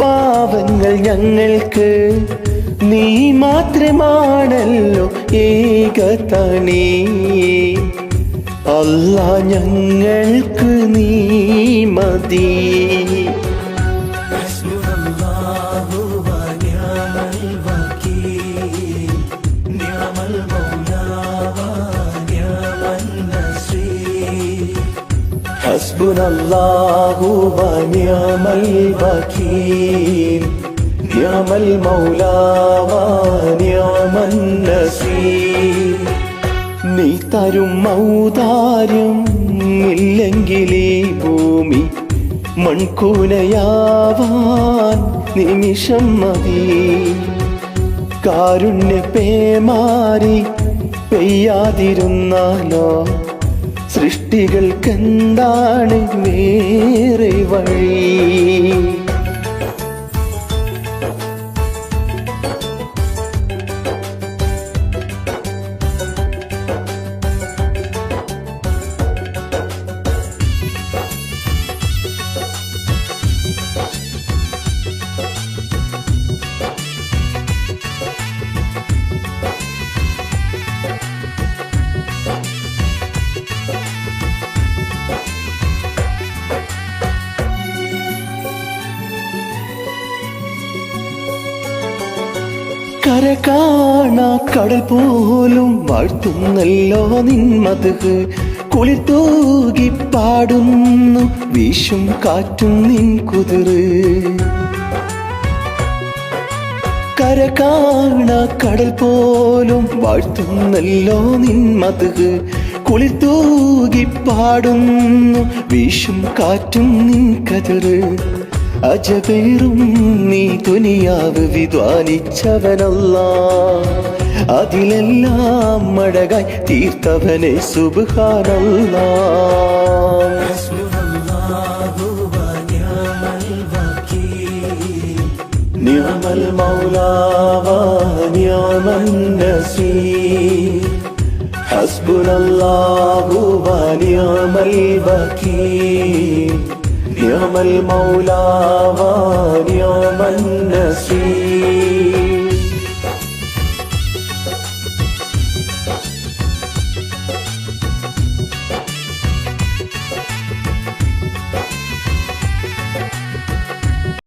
പാവങ്ങൾ ഞങ്ങൾക്ക് നീ മാത്രമാണല്ലോ ഏകതണി അല്ല ഞങ്ങൾക്ക് നീ മതി. حسبنا الله ونعم الوكيل نعم المولى ونعم النصير നീ തരും ഔദാര്യം ഇല്ലെങ്കിലേ ഭൂമി മൺകൂനയാവാൻ നിമിഷം മതി കാരുണ്യ പേമാരി പെയ്യാതിരുന്നാലോ സൃഷ്ടികൾക്കെന്താണ് വേറെ വഴി? കര കാണാ കടൽ പോലും വാഴ്ത്തുന്നല്ലോ നിന്മത് കുളിർ തൂകി പാടുന്നു വീശും കാറ്റും നിൻ കുതിറ് കര കാണാ കടൽ പോലും വാഴ്ത്തുന്നല്ലോ നിന്മത് കുളിർ തൂകി പാടുന്നു വീശും കാറ്റും നിൻ കതിറ് അജബേറും നീ ദുനിയാവ് വിദ്വാനിച്ചവനല്ല അതിലെല്ലാം മഴകായി തീർത്തവനെ സുബാനല്ല نعم المولى ونعم النصير حسبنا الله ونعم الوكيل نعم المولى ونعم النصير